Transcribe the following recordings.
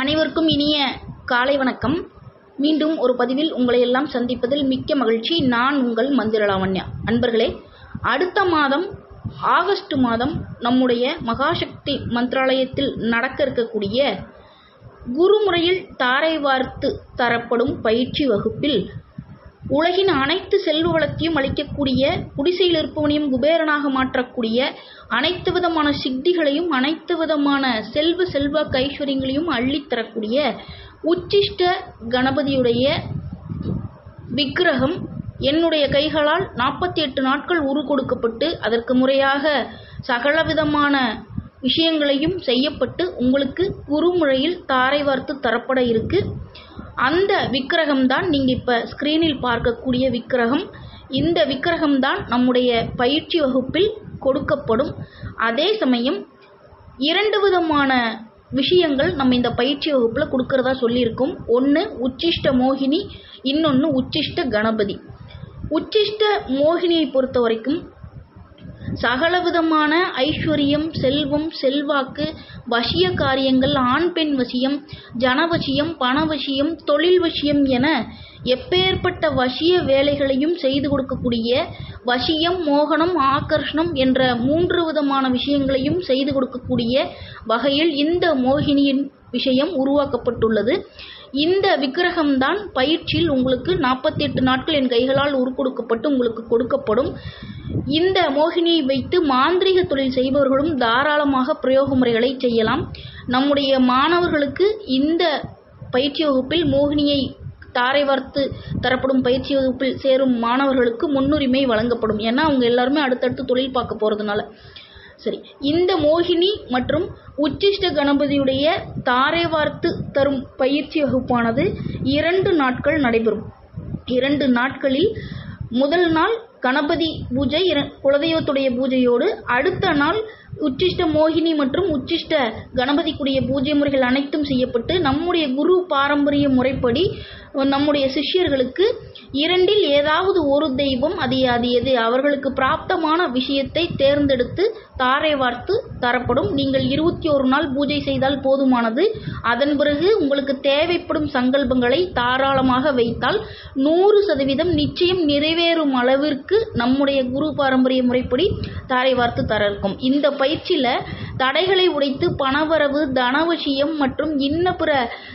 அனைவருக்கும் இனிய காலை வணக்கம். மீண்டும் ஒரு பதிவில் உங்களை எல்லாம் சந்திப்பதில் மிக்க மகிழ்ச்சி. நான் உங்கள் மந்திரலாவண்யா அன்பர்களே அடுத்த மாதம் ஆகஸ்ட் மாதம் நம்முடைய மகாசக்தி மந்திராலயத்தில் நடக்க இருக்கக்கூடிய குருமுறையில் தாரை வார்த்து தரப்படும் பயிற்சி வகுப்பில் உலகின் அனைத்து செல்வ வளத்தையும் அளிக்கக்கூடிய குடிசையில் இருப்பவனையும் குபேரனாக மாற்றக்கூடிய அனைத்து விதமான சித்திகளையும் அனைத்து விதமான செல்வ செல்வ கைஸ்வரியங்களையும் அள்ளித்தரக்கூடிய உச்சிஷ்ட கணபதியுடைய விக்கிரகம் என்னுடைய கைகளால் நாற்பத்தி எட்டு நாட்கள் உரு கொடுக்கப்பட்டு அதற்கு முறையாக சகலவிதமான விஷயங்களையும் செய்யப்பட்டு உங்களுக்கு குறுமுறையில் தாரை வார்த்து தரப்பட இருக்குது அந்த விக்கிரகம் தான் நீங்கள் இப்போ ஸ்க்ரீனில் பார்க்கக்கூடிய விக்கிரகம். இந்த விக்கிரகம் தான் நம்முடைய பயிற்சி வகுப்பில் கொடுக்கப்படும். அதே சமயம் இரண்டு விதமான விஷயங்கள் நம்ம இந்த பயிற்சி வகுப்பில் கொடுக்கறதா சொல்லியிருக்கோம். ஒன்று உச்சிஷ்ட மோகினி இன்னொன்று உச்சிஷ்ட கணபதி. உச்சிஷ்ட மோகினியை பொறுத்த வரைக்கும் சகலவிதமான ஐஸ்வர்யம் செல்வம் செல்வாக்கு வசிய காரியங்கள் ஆண் பெண் வசியம் ஜனவசியம் பணவசியம் தொழில் வசியம் என எப்பேற்பட்ட வசிய வேலைகளையும் செய்து கொடுக்கக்கூடிய வசியம் மோகனம் ஆகர்ஷணம் என்ற மூன்று விதமான விஷயங்களையும் செய்து கொடுக்கக்கூடிய வகையில் இந்த மோகினியின் விஷயம் உருவாக்கப்பட்டுள்ளது. இந்த விக்கிரகம்தான் பயிற்சியில் உங்களுக்கு நாற்பத்தி எட்டு நாட்கள் என் கைகளால் உருக்கொடுக்கப்பட்டு உங்களுக்கு கொடுக்கப்படும். இந்த மோகினியை வைத்து மாந்திரிக தொழில் செய்பவர்களும் தாராளமாக பிரயோக முறைகளை செய்யலாம். நம்முடைய மாணவர்களுக்கு இந்த பயிற்சி வகுப்பில் மோகினியை தாரை வார்த்து தரப்படும் பயிற்சி வகுப்பில் சேரும் மாணவர்களுக்கு முன்னுரிமை வழங்கப்படும். ஏன்னா அவங்க எல்லாருமே அடுத்தடுத்து தொழில் பார்க்க போகிறதுனால சரி இந்த மோகினி மற்றும் உச்சிஷ்ட கணபதியுடைய தாரை வார்த்து தரும் பயிற்சி வகுப்பானது இரண்டு நாட்கள் நடைபெறும். இரண்டு நாட்களில் முதல் நாள் கணபதி பூஜை குலதெய்வத்துடைய பூஜையோடு அடுத்த நாள் உச்சிஷ்ட மோகினி மற்றும் உச்சிஷ்ட கணபதிக்குரிய பூஜை முறைகள் அனைத்தும் செய்யப்பட்டு நம்முடைய குரு பாரம்பரிய முறைப்படி நம்முடைய சிஷ்யர்களுக்கு இரண்டில் ஏதாவது ஒரு தெய்வம் அது அது எது அவர்களுக்கு பிராப்தமான விஷயத்தை தேர்ந்தெடுத்து தாரை வார்த்து தரப்படும். நீங்கள் இருபத்தி ஒரு நாள் பூஜை செய்தால் போதுமானது. அதன் பிறகு உங்களுக்கு தேவைப்படும் சங்கல்பங்களை தாராளமாக வைத்தால் நூறு சதவீதம் நிச்சயம் நிறைவேறும் அளவிற்கு நம்முடைய குரு பாரம்பரிய முறைப்படி தாரை வார்த்து தர இருக்கும் இந்த பயிற்சியில் தடைகளை உடைத்து பணவரவு தனவசியம் மற்றும் இன்ன பிற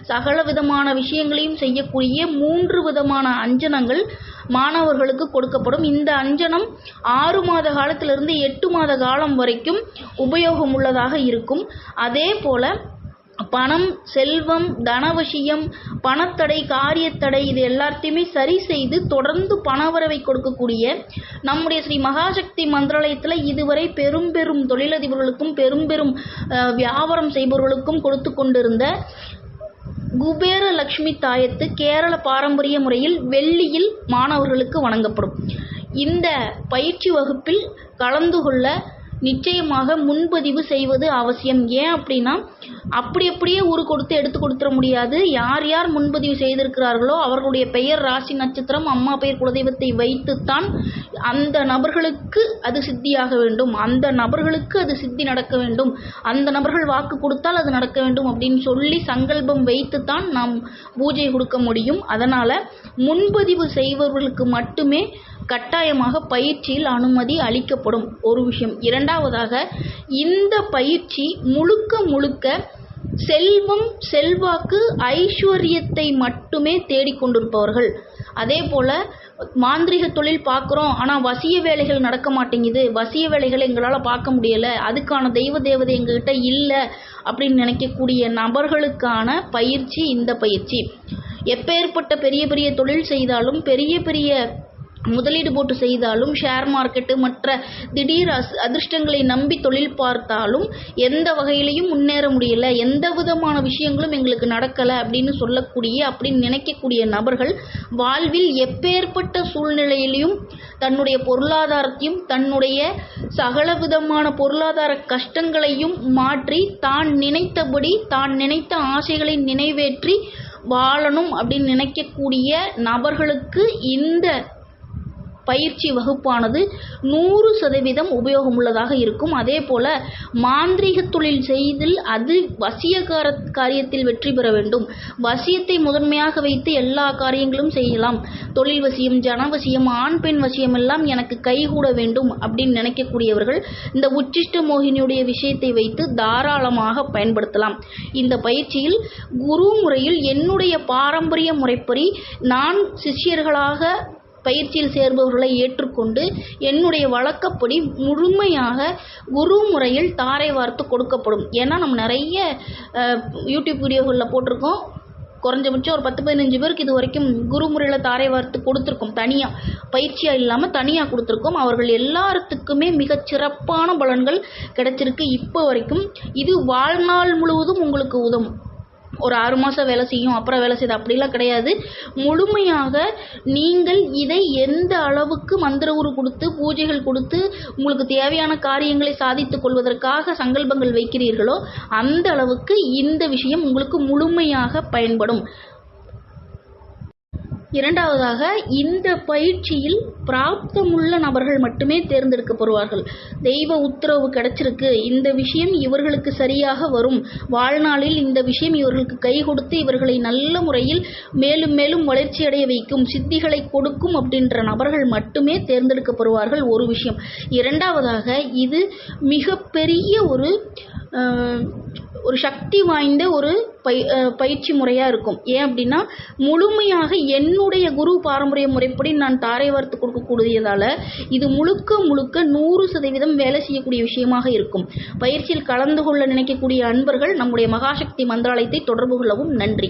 சகல விதமான விஷயங்களையும் செய்யக்கூடிய மூன்று விதமான அஞ்சனங்கள் மாணவர்களுக்கு கொடுக்கப்படும். இந்த அஞ்சனம் ஆறு மாத காலத்திலிருந்து எட்டு மாத காலம் வரைக்கும் உபயோகம் உள்ளதாக இருக்கும். அதே போல பணம் செல்வம் தனவசியம் பணத்தடை காரியத்தடை இது எல்லாத்தையுமே சரி செய்து தொடர்ந்து பணவரவை கொடுக்கக்கூடிய நம்முடைய ஸ்ரீ மகாசக்தி மந்திராலயத்தில் இதுவரை பெரும் பெரும் தொழிலதிபர்களுக்கும் பெரும் பெரும் வியாபாரம் செய்பவர்களுக்கும் கொடுத்து கொண்டிருந்த குபேர லக்ஷ்மி தாயத்து கேரள பாரம்பரிய முறையில் வெள்ளியில் மாணவர்களுக்கு வழங்கப்படும் இந்த பயிற்சி வகுப்பில் கலந்து கொள்ள நிச்சயமாக முன்பதிவு செய்வது அவசியம். ஏன் அப்படின்னா அப்படி அப்படியே ஊரு கொடுத்து எடுத்து கொடுத்துட முடியாது. யார் யார் முன்பதிவு செய்திருக்கிறார்களோ அவர்களுடைய பெயர் ராசி நட்சத்திரம் அம்மா பெயர் குலதெய்வத்தை வைத்துத்தான் அந்த நபர்களுக்கு அது சித்தியாக வேண்டும். அந்த நபர்களுக்கு அது சித்தி நடக்க வேண்டும். அந்த நபர்கள் வாக்கு கொடுத்தால் அது நடக்க வேண்டும் அப்படின்னு சொல்லி சங்கல்பம் வைத்துத்தான் நாம் பூஜை கொடுக்க முடியும். அதனால் முன்பதிவு செய்பவர்களுக்கு மட்டுமே கட்டாயமாக பயிற்சியில் அனுமதி அளிக்கப்படும். ஒரு விஷயம். இரண்டாவதாக இந்த பயிற்சி முழுக்க முழுக்க செல்வம் செல்வாக்கு ஐஸ்வர்யத்தை மட்டுமே தேடிக்கொண்டிருப்பவர்கள் அதே போல் மாந்திரிக தொழில் பார்க்குறோம் ஆனால் வசிய வேலைகள் நடக்க மாட்டேங்குது. வசிய வேலைகளை எங்களால் பார்க்க முடியலை. அதுக்கான தெய்வ தேவதை எங்ககிட்ட இல்லை அப்படின்னு நினைக்கக்கூடிய நபர்களுக்கான பயிற்சி இந்த பயிற்சி. எப்பேற்பட்ட பெரிய பெரிய தொழில் செய்தாலும் பெரிய பெரிய முதலீடு போட்டு செய்தாலும் ஷேர் மார்க்கெட்டு மற்ற திடீர் அஸ் அதிர்ஷ்டங்களை நம்பி தொழில் பார்த்தாலும் எந்த வகையிலையும் முன்னேற முடியல எந்த விதமான விஷயங்களும் எங்களுக்கு நடக்கலை அப்படின்னு சொல்லக்கூடிய அப்படின்னு நினைக்கக்கூடிய நபர்கள் வாழ்வில் எப்பேற்பட்ட சூழ்நிலையிலையும் தன்னுடைய பொருளாதாரத்தையும் தன்னுடைய சகல விதமான பொருளாதார கஷ்டங்களையும் மாற்றி தான் நினைத்தபடி தான் நினைத்த ஆசைகளை நினைவேற்றி வாழணும் அப்படின்னு நினைக்கக்கூடிய நபர்களுக்கு இந்த பயிற்சி வகுப்பானது நூறு சதவீதம் உபயோகமுள்ளதாக இருக்கும். அதே போல மாந்திரீக தொழில் செய்தில் அது வசியகார காரியத்தில் வெற்றி பெற வேண்டும். வசியத்தை முதன்மையாக வைத்து எல்லா காரியங்களும் செய்யலாம். தொழில் வசியம் ஜனவசியம் ஆண் பெண் வசியம் எல்லாம் எனக்கு கைகூட வேண்டும் அப்படின்னு நினைக்கக்கூடியவர்கள் இந்த உச்சிஷ்ட மோகினியுடைய விஷயத்தை வைத்து தாராளமாக பயன்படுத்தலாம். இந்த பயிற்சியில் குரு முறையில் என்னுடைய பாரம்பரிய முறைப்படி நான் சிஷ்யர்களாக பயிற்சியில் சேர்பவர்களை ஏற்றுக்கொண்டு என்னுடைய வழக்கப்படி முழுமையாக குரு முறையில் தாரை வார்த்து கொடுக்கப்படும். ஏன்னா நம்ம நிறைய யூடியூப் வீடியோகளில் போட்டிருக்கோம். குறைஞ்சபட்சம் ஒரு பத்து பதினஞ்சு பேருக்கு இது வரைக்கும் குரு முறையில் தாரை வார்த்து கொடுத்துருக்கோம். தனியாக பயிற்சியாக இல்லாமல் தனியாக கொடுத்துருக்கோம். அவர்கள் எல்லாத்துக்குமே மிகச் சிறப்பான பலன்கள் கிடைச்சிருக்கு. இப்போ வரைக்கும் இது வாழ்நாள் முழுவதும் உங்களுக்கு உதவும். ஒரு ஆறு மாதம் வேலை செய்யும் அப்புறம் வேலை செய்யுது அப்படிலாம் கிடையாது. முழுமையாக நீங்கள் இதை எந்த அளவுக்கு மந்திர உரு கொடுத்து பூஜைகள் கொடுத்து உங்களுக்கு தேவையான காரியங்களை சாதித்துக் கொள்வதற்காக சங்கல்பங்கள் வைக்கிறீர்களோ அந்த அளவுக்கு இந்த விஷயம் உங்களுக்கு முழுமையாக பயன்படும். இரண்டாவதாக இந்த பயிற்சியில் பிராப்தமுள்ள நபர்கள் மட்டுமே தேர்ந்தெடுக்கப்படுவார்கள் தெய்வ உத்தரவு கிடைச்சிருக்கு. இந்த விஷயம் இவர்களுக்கு சரியாக வரும். வாழ்நாளில் இந்த விஷயம் இவர்களுக்கு கை கொடுத்து இவர்களை நல்ல முறையில் மேலும் மேலும் வளர்ச்சியடைய வைக்கும் சித்திகளை கொடுக்கும் அப்படின்ற நபர்கள் மட்டுமே தேர்ந்தெடுக்கப்படுவார்கள் ஒரு விஷயம். இரண்டாவதாக இது மிகப்பெரிய ஒரு ஒரு சக்தி வாய்ந்த ஒரு பய பயிற்சி முறையாக இருக்கும். ஏன் அப்படின்னா முழுமையாக என்னுடைய குரு பாரம்பரிய முறைப்படி நான் தாரை வார்த்து கொடுக்கக்கூடியதால் இது முழுக்க முழுக்க நூறு சதவீதம் வேலை செய்யக்கூடிய விஷயமாக இருக்கும். பயிற்சியில் கலந்து கொள்ள நினைக்கக்கூடிய அன்பர்கள் நம்முடைய மகாசக்தி மந்திராலயத்தை தொடர்பு கொள்ளவும் நன்றி.